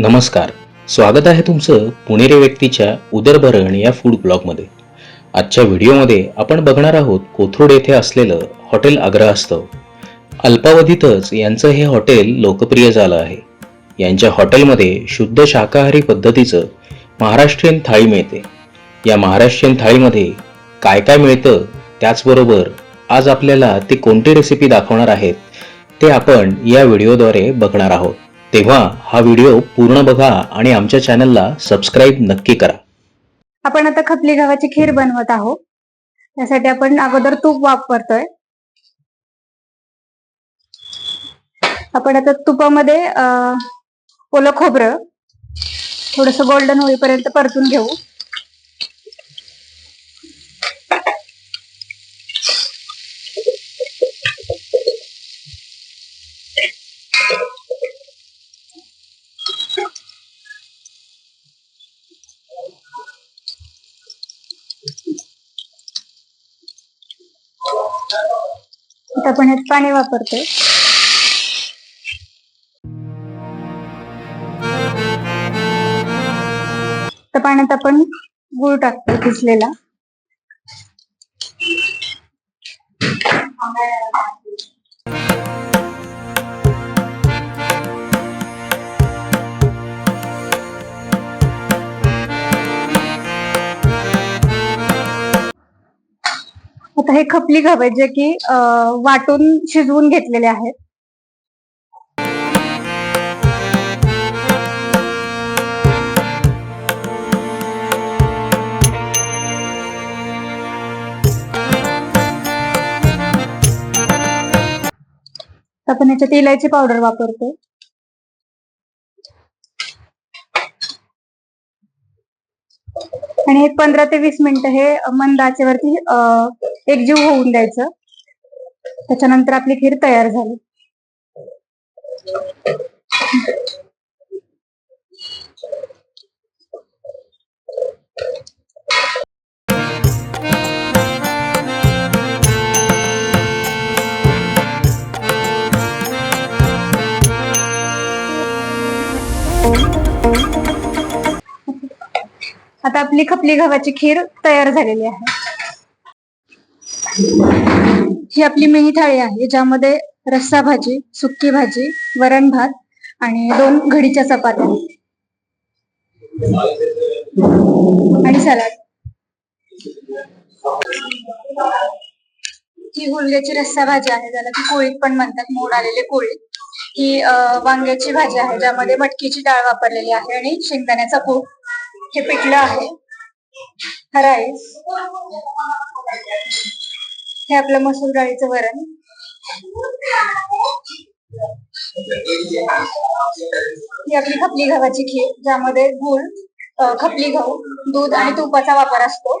नमस्कार. स्वागत आहे तुमचं पुणेरी व्यक्तीच्या उदरभरण या फूड ब्लॉगमध्ये आजच्या व्हिडिओमध्ये आपण बघणार आहोत कोथरूड येथे असलेलं हॉटेल आग्रहास्तव. अल्पावधीतच यांचं हे हॉटेल लोकप्रिय झालं आहे. यांच्या हॉटेलमध्ये शुद्ध शाकाहारी पद्धतीचं महाराष्ट्रीयन थाळी मिळते. या महाराष्ट्रीयन थाळीमध्ये काय काय मिळतं त्याचबरोबर आज आपल्याला ते कोणती रेसिपी दाखवणार आहेत ते आपण या व्हिडिओद्वारे बघणार आहोत. तेव्हा हा व्हिडिओ पूर्ण बघा आणि आमच्या चॅनलला सबस्क्राईब नक्की करा. आपण आता खपली गव्हाची खीर बनवत आहोत. त्यासाठी आपण अगोदर तूप वापरतोय. आपण आता तुपामध्ये अं, ओलं खोबरं थोडस गोल्डन होईपर्यंत परतून घेऊ. आता आपण ह्यात पाणी वापरतोय. त्या पाण्यात आपण गुळ टाकतो किसलेला आता हे खपली गव्हे जे की वाटून शिजवून घेतलेले आहेत. आपण याच्यात इलायची पावडर वापरतो आणि एक पंधरा ते वीस मिनिटं हे मंद आचेवरती एकजीव होऊन द्यायचं. त्याच्यानंतर आपली खीर तयार झाली. आता आपली खपली गव्हाची खीर तयार झालेली आहे. ही आपली मिनी थाळी आहे ज्यामध्ये रस्सा भाजी सुक्की भाजी वरण भात आणि दोन घडीच्या चपात्या. आणि सलाड. ही हुलग्याची रस्सा भाजी आहे ज्याला ती कोळीत पण म्हणतात मोड आलेले कोळीत ही वांग्याची भाजी आहे ज्यामध्ये मटकीची डाळ वापरलेली आहे आणि शेंगदाण्याचा कूट हे पिठलं आहे. राईस हे आपलं मसूर डाळीचं वरण. ही आपली खपली गव्हाची खीर ज्यामध्ये गुळ खपली गहू दूध आणि तुपाचा वापर असतो.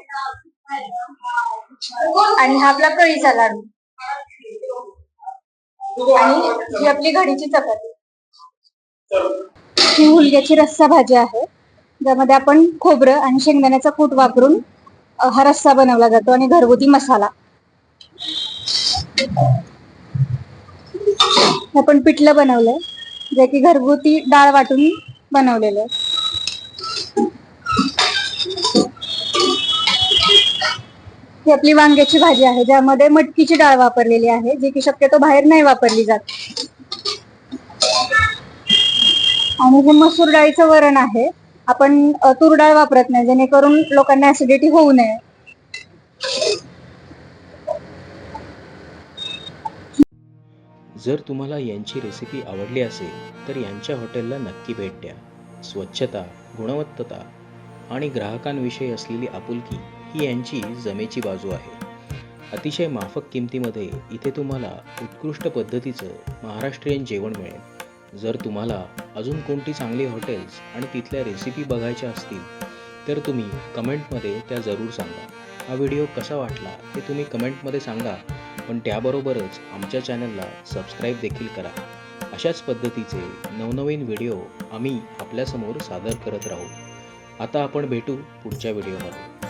आणि हा आपला कळीचा लाडू. आणि ही आपली घडीची चपाती. ही मुलग्याची रस्सा भाजी आहे. ज्यामध्ये आपण खोबरं आणि शेंगदाण्याचा कूट वापरून हा रस्सा बनवला जातो आणि घरगुती मसाला. हे आपण पिठलं बनवलंय जे की घरगुती डाळ वाटून बनवलेलं आहे. ही आपली वांग्याची भाजी आहे ज्यामध्ये मटकीची डाळ वापरलेली आहे जी की शक्यतो बाहेर नाही वापरली जात. आणि हे मसूर डाळीचं वरण आहे आपण तूर डाळ वापरत नाही जेणेकरून लोकांना ऍसिडिटी होऊ नये. जर तुम्हाला यांची रेसिपी आवडली असेल तर यांच्या हॉटेलला नक्की भेट द्या. स्वच्छता गुणवत्ता आणि ग्राहकांविषयी असलेली आपुलकी ही यांची जमेची बाजू आहे. अतिशय माफक किमतीमध्ये इथे तुम्हाला उत्कृष्ट पद्धतीचं महाराष्ट्रीयन जेवण मिळेल. जर तुम्हाला अजून कोणती चांगली हॉटेल्स आणि तिथल्या रेसिपी बघायच्या असतील तर तुम्ही कमेंटमध्ये त्या जरूर सांगा. हा व्हिडिओ कसा वाटला हे तुम्ही कमेंटमध्ये सांगा पण त्याबरोबरच आमच्या चॅनलला सबस्क्राईब देखील करा. अशाच पद्धतीचे नवनवीन व्हिडिओ आम्ही आपल्यासमोर सादर करत राहू. आता आपण भेटू पुढच्या व्हिडिओमध्ये.